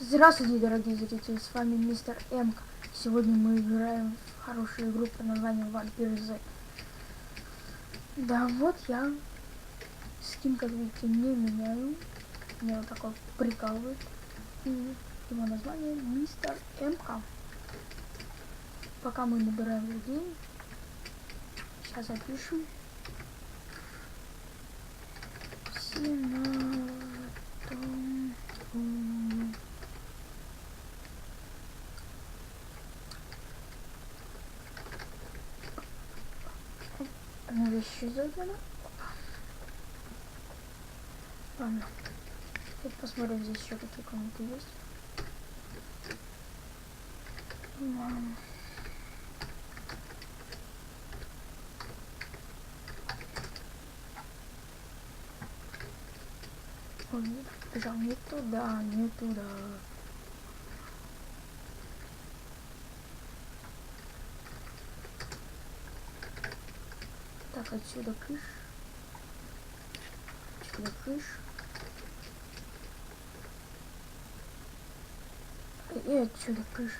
Здравствуйте, дорогие зрители, с вами мистер Эмк. Сегодня мы играем в хорошую игру под названием Вампир З. Да, вот я скин, как видите, не меняю. Меня вот такой прикалывает. И его название мистер Эмка. Пока мы набираем людей. Сейчас запишем. Все на... 500 было? Ладно. Сейчас посмотрим, здесь еще какие комнаты есть. Мам. Он, пожалуй, не туда, не туда. Отсюда кыш. Отсюда кыш. И отсюда кыш.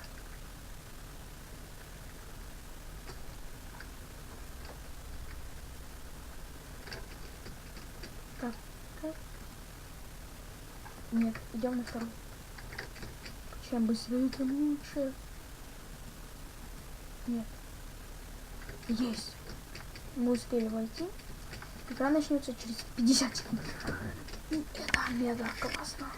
Так, так. Нет, идем на второй. Чем быстрее, тем лучше. Нет. Есть. Мы успели войти. Игра начнется через 50 секунд. Это мега классно.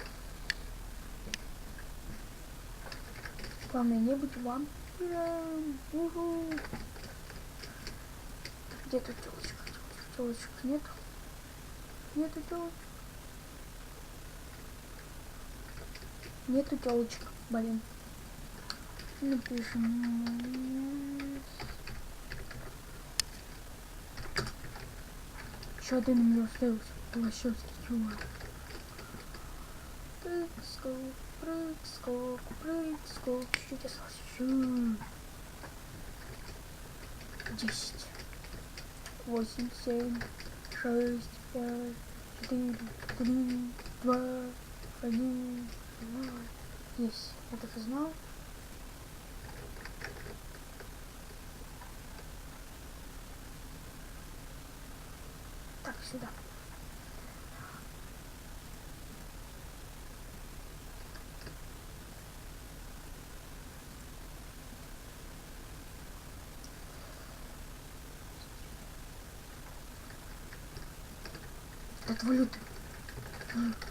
Главное не быть вампиром. Уху. Где тут телочка? Телочек нет. Нету телочек. Нету телочек, блин. Напишем. Что ты на меня уставился? Плащевский чувак. Прыг, скок, прыг, скок, прыг, скок. Чуть-чуть осталось. Десять. Восемь, семь, шесть, пять, четыре, три, два, один, ноль. Есть. Я так и знал. Так, сюда. Это валюта.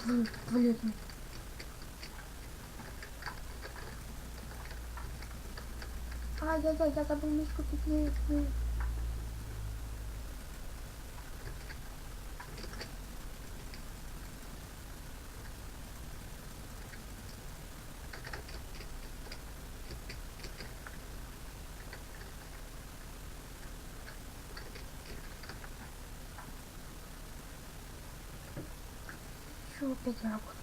Валюта, валюта. А, я, забыл меч купить. Чего опять не работает?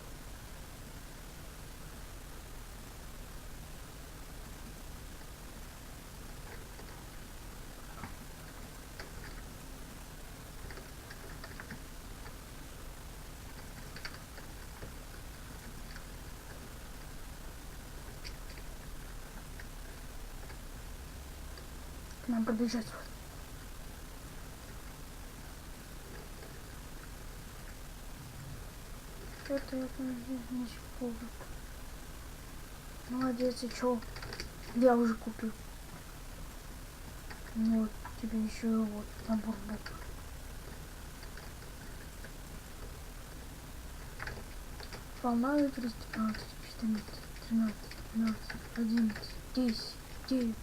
Нам побежать. Что-то я там не помню. Молодец, и чё? Я уже купил. Ну, Вот, тебе еще вот набор букв. Волна 315, 14, 13, 12, 11, 10, 9,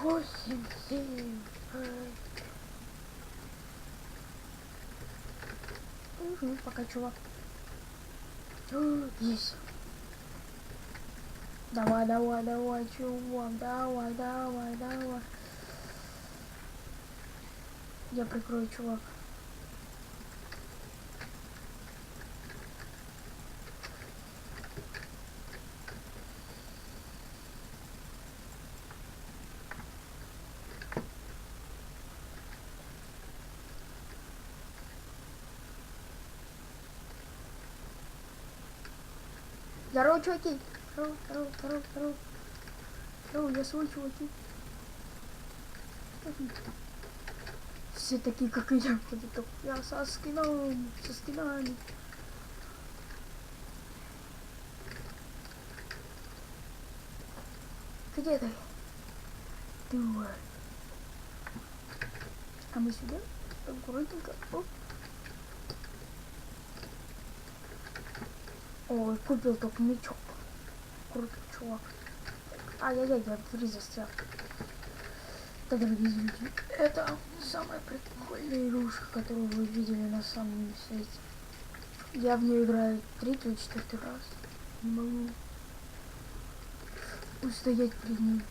8, 7, 6. Ну, пока, чувак. Есть. Давай, давай, давай, чувак, давай, давай, давай. Я прикрою, чувак. Здорово, чуваки. Здорово, здорово, здорово, здорово. Здорово, я свой чуваки. Все такие, как и я, ходят. Я со скином, со скинами. Где ты? Давай. А мы сюда? Аккуратненько. Оп. Ой, купил только мячок. Крутой чувак. Ай-яй-яй, я в застрял. Да, дорогие зрители, это самая прикольная игрушка, которую вы видели на самом свете. Я в нее играю третий или четвертый раз. Не могу устоять перед ней.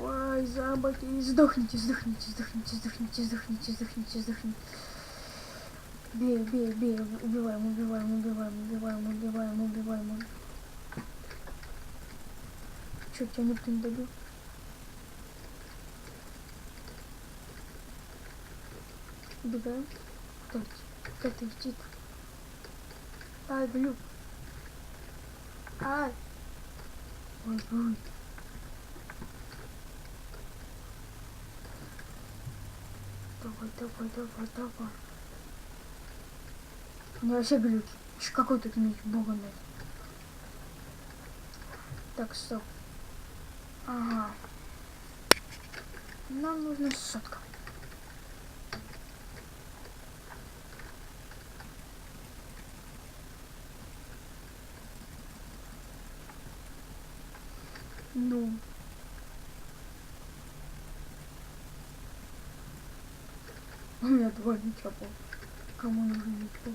Ой, зомбаки, сдохните, сдохните, сдохните, сдохните, сдохните, сдохните, сдохните. Бей, бей, бей, убиваем, убиваем, убиваем, убиваем, убиваем, убиваем. Чё, тебя никто не добил? Убегаем. Кто это? Кто это летит? Ай, глюк. Ай. Ой, ой. Давай, давай, давай, давай. У меня вообще глюки. Какой тут меч, бога нет. Так, стоп. Ага. Нам нужна сотка. Ну. У меня два мяча было. Кому нужен мяч был?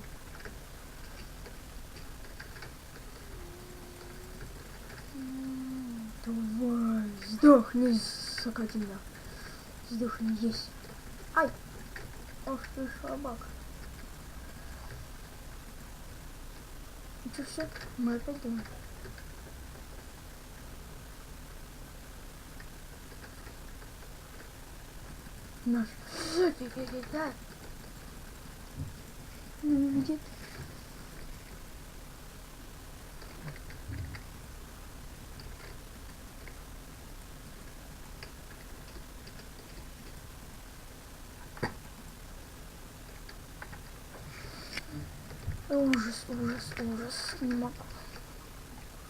М, Давай, сдохни, сокотина. Сдохни, есть. Ай! Ох ты слабак. Ну что, все? Мы опять дома. Наш. Да. Ужас, ужас, ужас. Не могу.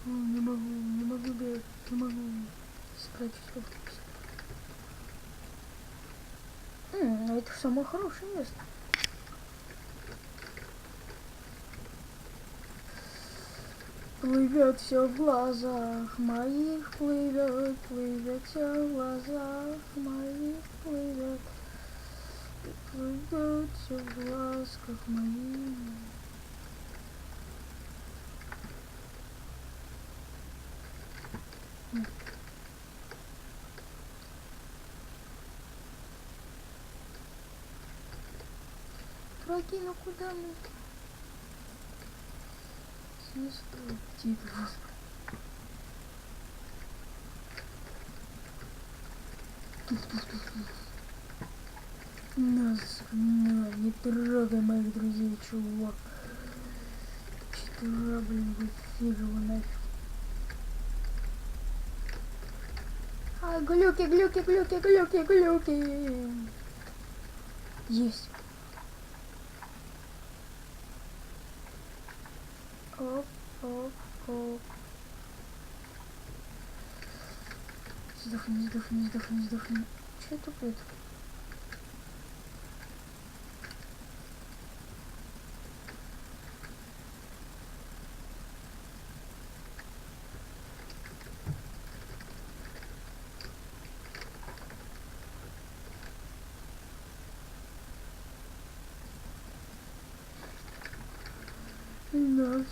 М, Не могу, не могу бегать, не могу. Спрячусь как-то. М, Это самое хорошее место. Плывет все в глазах моих, плывет, плывет все в глазах моих, плывет. Плывет все в глазках моих. Враги, ну куда мы? Смешно, тигр. Нас, на, не трогай моих друзей, чувак. Четыре, блин, вы фиг его нафиг. А, глюки, глюки, глюки, глюки, глюки. Есть. Оп, оп, оп. Сдохни, сдохни, сдохни, сдохни. Че это будет?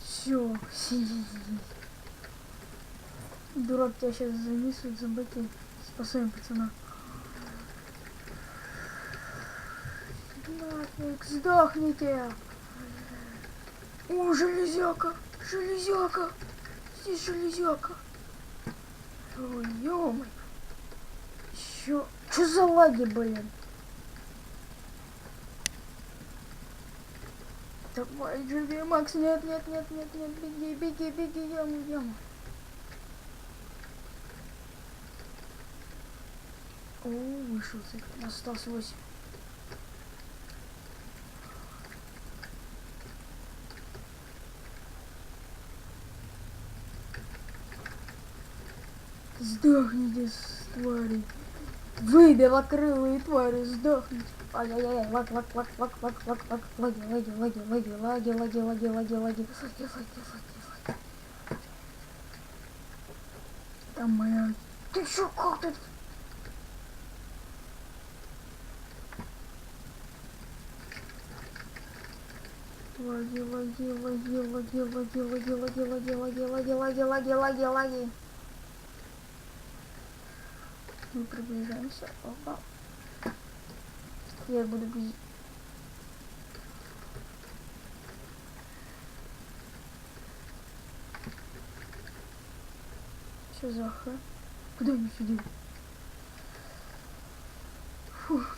Все, сиди. Дурак тебя сейчас занесут за боки. Спасаем пацана. Нафиг, сдохните! О, железяка! Железяка! Здесь железяка! Ой, ё Чё? Чё за лаги, блин? Давай, живи, Макс, нет, нет, нет, нет, нет, беги, беги, беги, яму, яму. О, вышел, у нас осталось 8. Сдохните, твари. Вы, белокрылые твари, сдохните. Ай-яй-яй, лаг, лаг, лаг, лаг, лаг, лаг, лаг, лаги, лаги, лаги, лаги, лаги, лаги, лаги, лаги, лаги, лаги, лаги, лаги. Там моя... Ты чё, как ты? Лаги, лаги, лаги, лаги, лаги, лаги, лаги, лаги, лаги, лаги, лаги, лаги, лаги, лаги. Мы приближаемся. Опа. Я буду бить. Что за? Куда они сидят? Фух.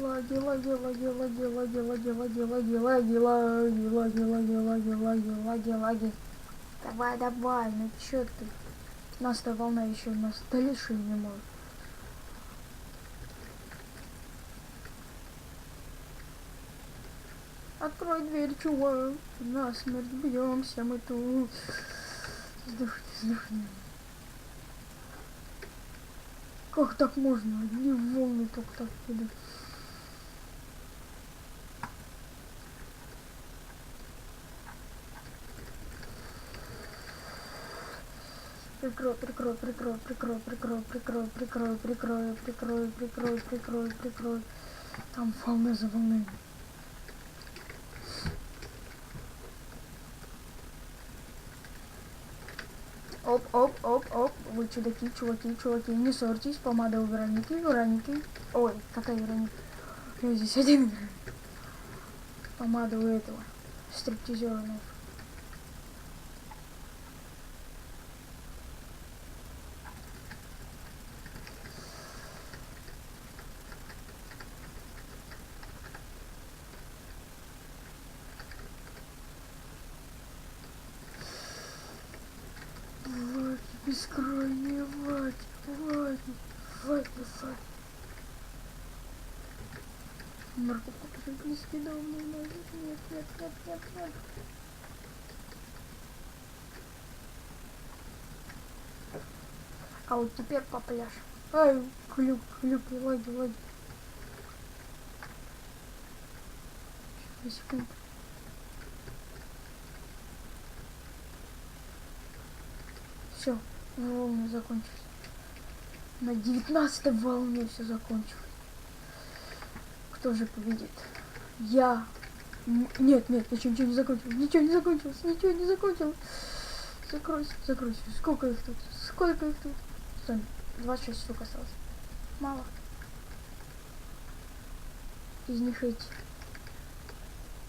Лаги, лаги, лаги, лаги, лаги, лаги, лаги, лаги, лаги, лаги, лаги, лаги, лаги, лаги, лаги, лаги. Давай, давай, ну чё ты? Нас-то волна еще нас дальше не может. Открой дверь, чувак. На смерть бьемся мы тут. Сдохни, сдохни. Как так можно? Одни волны только так идут. Прикрой, прикрой, прикрой, прикрой, прикрой, прикрой, прикрой, прикрой, прикрой, прикрой, прикрой, прикрой. Там волны за волной. Оп, оп, оп, оп. Вы чудаки, чуваки, чуваки, не ссорьтесь. Помада у Вероники, Вероники. Ой, какая Вероника? Я здесь один. Помада у этого. Стриптизера. скрой, не вадь, вадь, вадь, вадь. Марко, купи, не скидал мне ноги. Нет, нет, нет, нет, нет. А вот теперь по пляж. Ай, клюк, клюк, ладно, ладно. Секунду. Волны закончились. На девятнадцатой волне все закончилось. Кто же победит? Я. Нет, нет, ничего, ничего не закончилось. Ничего не закончилось, ничего не закончилось. Закройся, закройся. Сколько их тут? Сколько их тут? Стой, 26 штук осталось. Мало. Из них эти.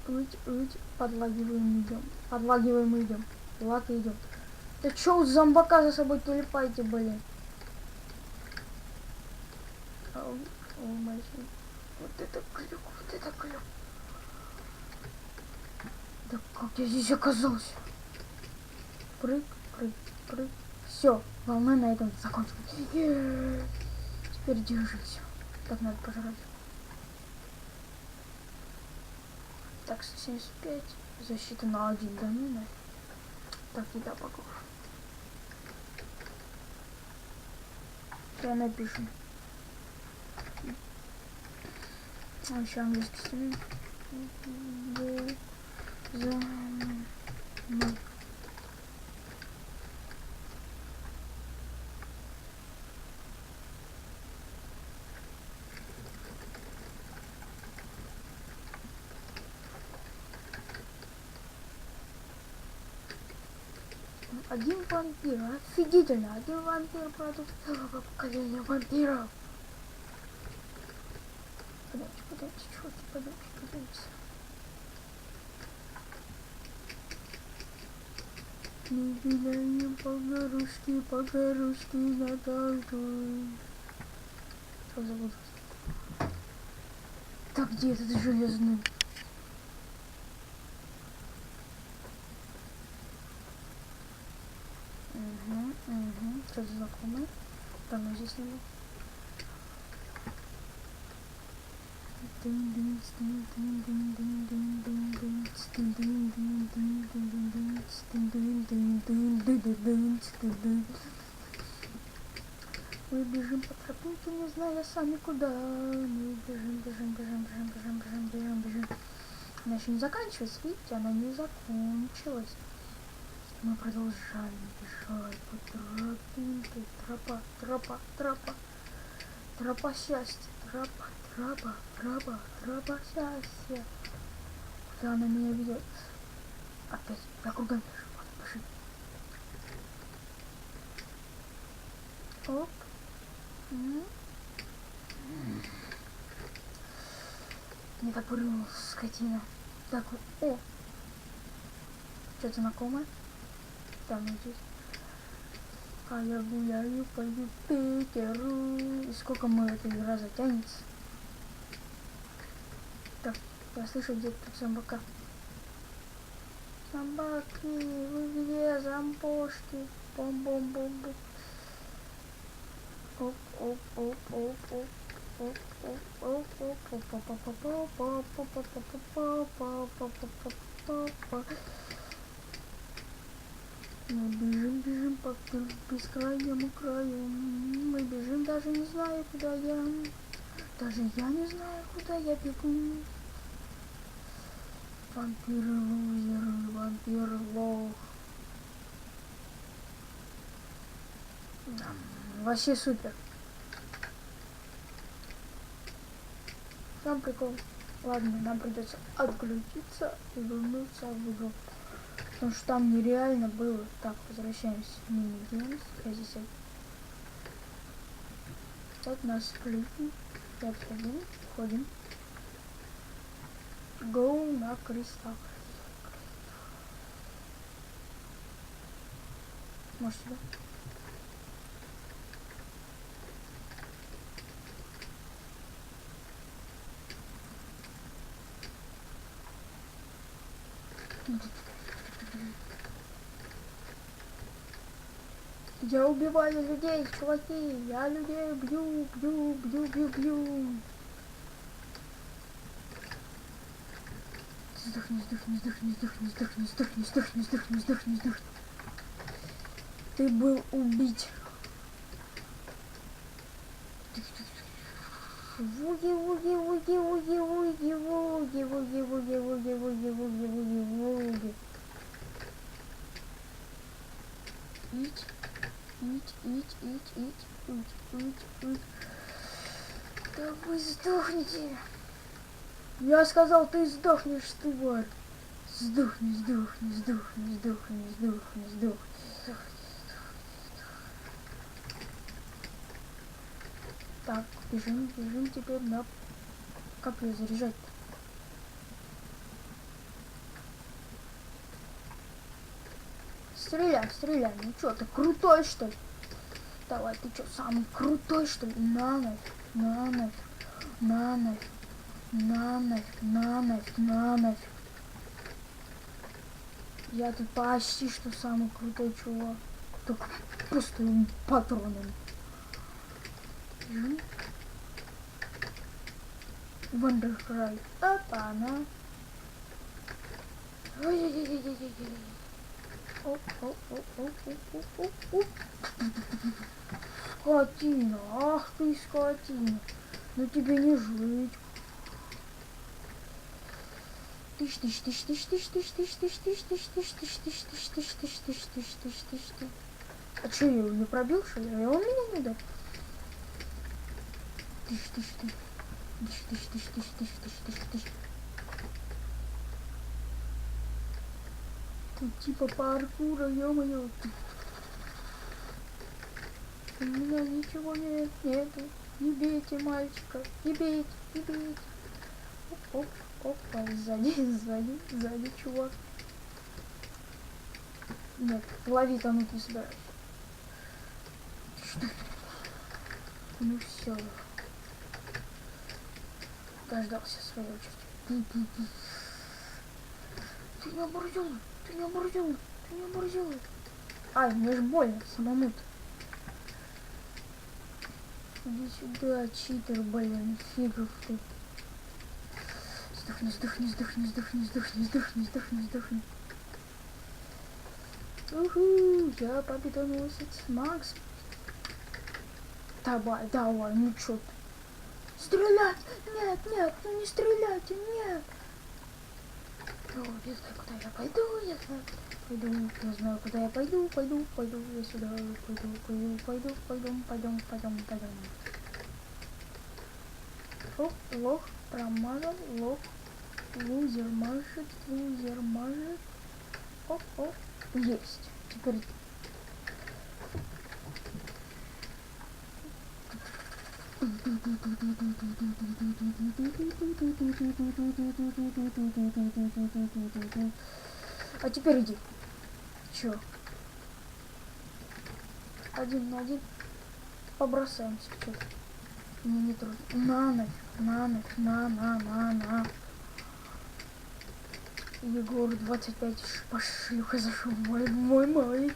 Уйти, уйти. Подлагиваем идем. Подлагиваем идем. Лак идем. Да чё у зомбака за собой tulipаете, блин? Ау, о, фи. Вот это клюк, вот это клюк. Да как я здесь оказался? Прыг, прыг, прыг. Все, волна на этом закончилась. Е-е-е. Теперь держимся. Так надо пожрать. Так, 175. Защита на один, нафиг. Так, еда погош. Я напишу. А еще английский стиль. Один вампир. Офигительно. Один вампир против целого поколения вампиров. Подальше, подальше, чуть подальше, подальше. Не видаем погорушки, погорушки на толпу. Что забыл? Так, где этот железный? Угу, угу. Что-то знакомое. Давно здесь не был. Мы бежим по тропинке, не зная сами куда. Мы бежим, бежим, бежим, бежим, бежим, бежим, бежим, бежим. Она еще не заканчивается, видите, она не закончилась. Мы продолжаем бежать по тропинке. Тропа, тропа, тропа. Тропа счастья, тропа, тропа, тропа, тропа счастья. Куда она меня ведет? Опять, я кругом бежу, вот, пошли. Оп. Не допрыгнул, скотина. Так, о! Что-то знакомое? Там здесь. А я гуляю по Юпитеру. И сколько мы эта игра затянется? Так, я слышу где-то тут зомбака. Зомбаки, вы где, зомбошки? Бом-бом-бом-бом. Оп, Мы бежим, бежим по бескрайнему краю. Мы бежим, даже не знаю, куда я. Даже я не знаю, куда я бегу. Вампиры лузеры, вампиры лох. Да, вообще супер. Сам прикол. Ладно, нам придется отключиться и вернуться в игру. Потому что там нереально было. Так, возвращаемся мини-геймс. Я здесь... Так, нас кликнул. Я входим. Входим. Go на кристалл. Может сюда? Я убиваю людей, чуваки. Я людей бью, бью, бью, бью, бью. Сдохни, сдохни, сдохни, сдохни, сдохни, сдохни, сдохни, сдохни, сдохни, сдохни. Ты был убить. Вуги, вуги, вуги, вуги, вуги, вуги, вуги, вуги, вуги, вуги, вуги, вуги, вуги. Ить, ить, ить, ить, ить, ить, ить, ить. Да вы сдохните. Я сказал, ты сдохнешь, тварь. Сдохни, сдохни, сдохни, сдохни, сдохни, сдохни, сдохни. Так, бежим, бежим теперь на... Как ее заряжать -то? Стреляй, стреляй. Ну чё, ты крутой, что ли? Давай, ты чё, самый крутой, что ли? На нафиг, на нафиг, на нафиг, на нафиг, на нафиг, на нафиг. Я тут почти что самый крутой чувак. Только пустым патроном. Вандеркрай. Опа, она. Ой-ой-ой-ой-ой-ой. Скотина, ах ты скотина. Ну тебе не жить. тысяч, тысяч, тысяч, тысяч, тысяч, тысяч, тысяч, тысяч, тысяч, тысяч, тысяч, тысяч, тысяч, тысяч, тысяч, тысяч, тысяч, тысяч, тысяч, тысяч. А что, я его не пробил, что ли? И он меня не дал. Тысяч, тысяч, тысяч. Тысяч, тысяч, тысяч, тысяч, тысяч, тысяч, тысяч, тысяч. Тут типа паркура, ё-моё. У меня ничего нет, нету. Не бейте мальчика, не бейте, не бейте. Оп, оп, опа, сзади, сзади, сзади, чувак. Нет, лови не собираюсь. Что? Ну все. Дождался своей очереди. Ты не оборзел, ты не оборзел, ты не оборзел. Ай, мне ж больно самому-то. Иди сюда, читер, блин, фигов ты. Сдохни, сдохни, сдохни, сдохни, сдохни, сдохни, сдохни, сдохни. Уху, я победоносец Макс. Давай, давай, ну чё ты? Стрелять! Нет, нет, ну не стреляйте, нет! О, я знаю, куда я пойду, я знаю, пойду, я знаю, куда я пойду, пойду, пойду, я сюда, пойду, пойду, пойду, пойдем, пойдем, пойдем, пойдем. Лох, лох, промазал, лох, лузер мажет, лузер мажет. Оп, оп, есть. Теперь А теперь иди. Чё? Один на один. Побросаемся что-то. Мне не трудно. На нафиг, на нафиг, на, на, на, на. Егор 25 по шлюха зашел. Мой, мой, мой.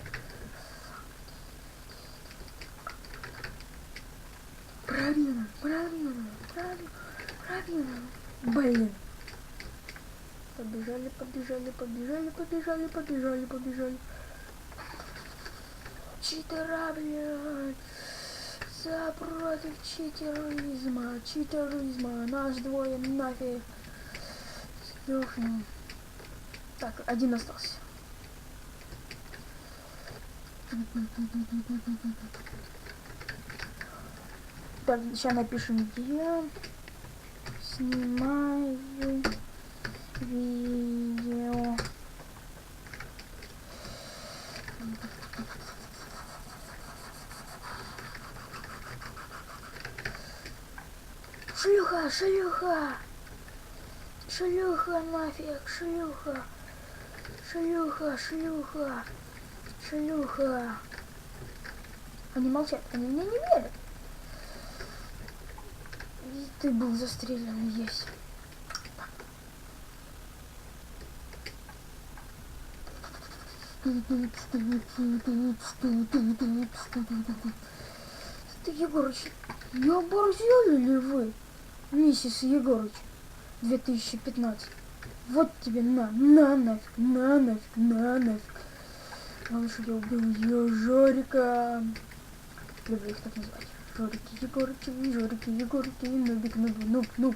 Правильно, правильно, правильно, правильно. Блин. Побежали, побежали, побежали, побежали, побежали, побежали. Читера, блядь. За против читеризма, читеризма. Нас двое нафиг. Сдохнем. Так, один остался. Сейчас напишем, я снимаю видео. Шлюха, шлюха! Шлюха нафиг, шлюха! Шлюха, шлюха! Шлюха! Они молчат, они меня не верят. И ты был застрелен, есть. Ты, Егорыч, не оборзели ли вы, миссис Егорыч, 2015? Вот тебе на, на нафиг, на нафиг, на нафиг. Главное, что я убил ее Жорика. Люблю их так называть. Жорики, Егорики, Жорики, Егорики, Нубик, Нуб, Нуб, Нуб.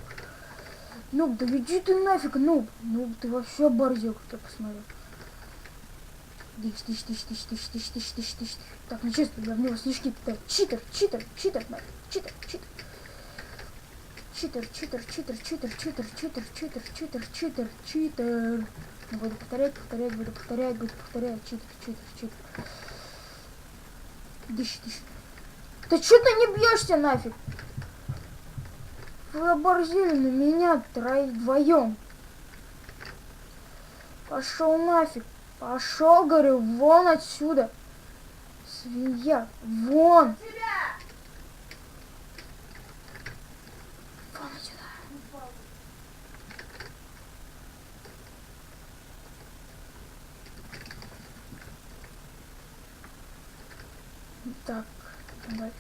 Нуб, да иди ты нафиг, Нуб. Нуб, ты вообще оборзел, как я посмотрел. Тысяч, тысяч, тысяч, тысяч, тысяч, тысяч, тысяч, тысяч, тысяч. Так, ну честно, я в него снежки кидаю. Читер, читер, читер, нафиг, читер, читер. Читер, читер, читер, читер, читер, читер, читер, читер, читер, читер. Буду повторять, повторять, буду повторять, буду повторять. Читер, читер, читер. Дыщ, дыщ. Да что ты не бьешься нафиг? Вы оборзели на меня троих вдвоем. Пошел нафиг. Пошел, говорю, вон отсюда. Свинья. Вон отсюда. Так, дальше.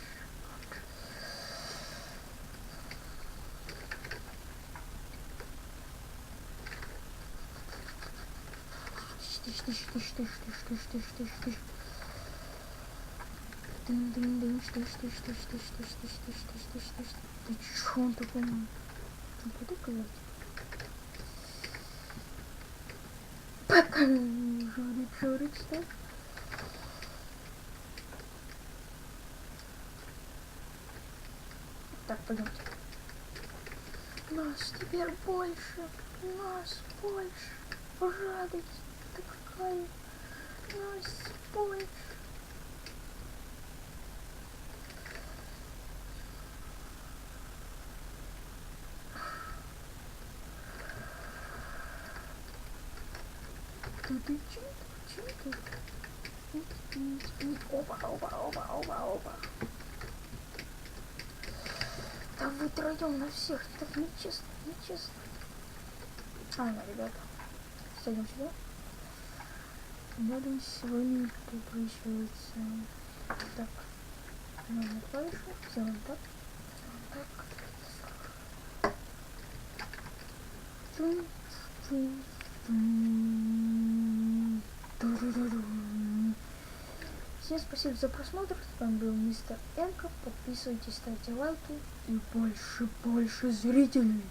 Тыщ, тыщ, тыщ, тыщ, тыщ, тыщ, тыщ, тыщ, тыщ. Дын, дын, дын, тыщ, тыщ, тыщ, тыщ, тыщ, тыщ, тыщ, тыщ, тыщ, тыщ. Ты чё он такой? Ну, буду говорить. Журик, журик, что? Так, пойдемте. Нас теперь больше. Нас больше. Радость такая. Нас больше. Ты чё ты чё ты? Опа, опа, опа, опа, опа. Вы троем на всех, так нечестно, нечестно. Ладно, ребята, садим сюда. Рядом сегодня прикручивается. Так, нажмем клавишу, сделаем так, сделаем так. Тун, тун, тун. Всем спасибо за просмотр. С вами был мистер Эмка. Подписывайтесь, ставьте лайки и больше, больше зрителей.